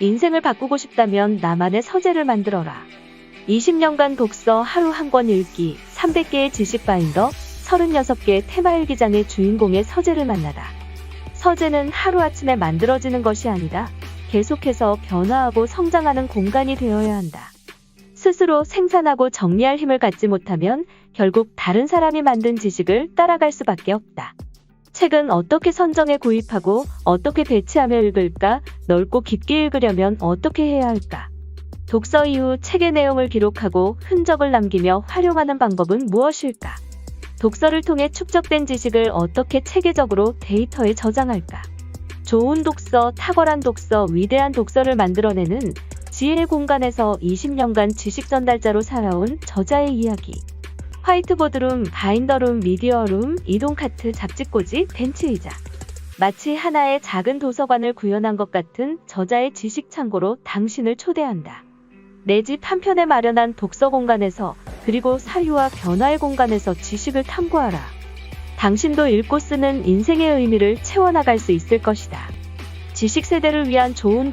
인생을 바꾸고 싶다면 나만의 서재를 만들어라. 20년간 독서 하루 한 권 읽기, 300개의 지식 바인더, 36개 테마 일기장의 주인공의 서재를 만나다. 서재는 하루아침에 만들어지는 것이 아니다. 계속해서 변화하고 성장하는 공간이 되어야 한다. 스스로 생산하고 정리할 힘을 갖지 못하면 결국 다른 사람이 만든 지식을 따라갈 수밖에 없다. 책은 어떻게 선정해 구입하고 어떻게 배치하며 읽을까? 넓고 깊게 읽으려면 어떻게 해야 할까? 독서 이후 책의 내용을 기록하고 흔적을 남기며 활용하는 방법은 무엇일까? 독서를 통해 축적된 지식을 어떻게 체계적으로 데이터에 저장할까? 좋은 독서, 탁월한 독서, 위대한 독서를 만들어내는 지혜의 공간에서 20년간 지식 전달자로 살아온 저자의 이야기. 화이트보드룸, 바인더룸, 미디어룸, 이동카트, 잡지꽂이, 벤치의자. 마치 하나의 작은 도서관을 구현한 것 같은 저자의 지식 창고로 당신을 초대한다. 내 집 한편에 마련한 독서 공간에서 그리고 사유와 변화의 공간에서 지식을 탐구하라. 당신도 읽고 쓰는 인생의 의미를 채워나갈 수 있을 것이다. 지식 세대를 위한 좋은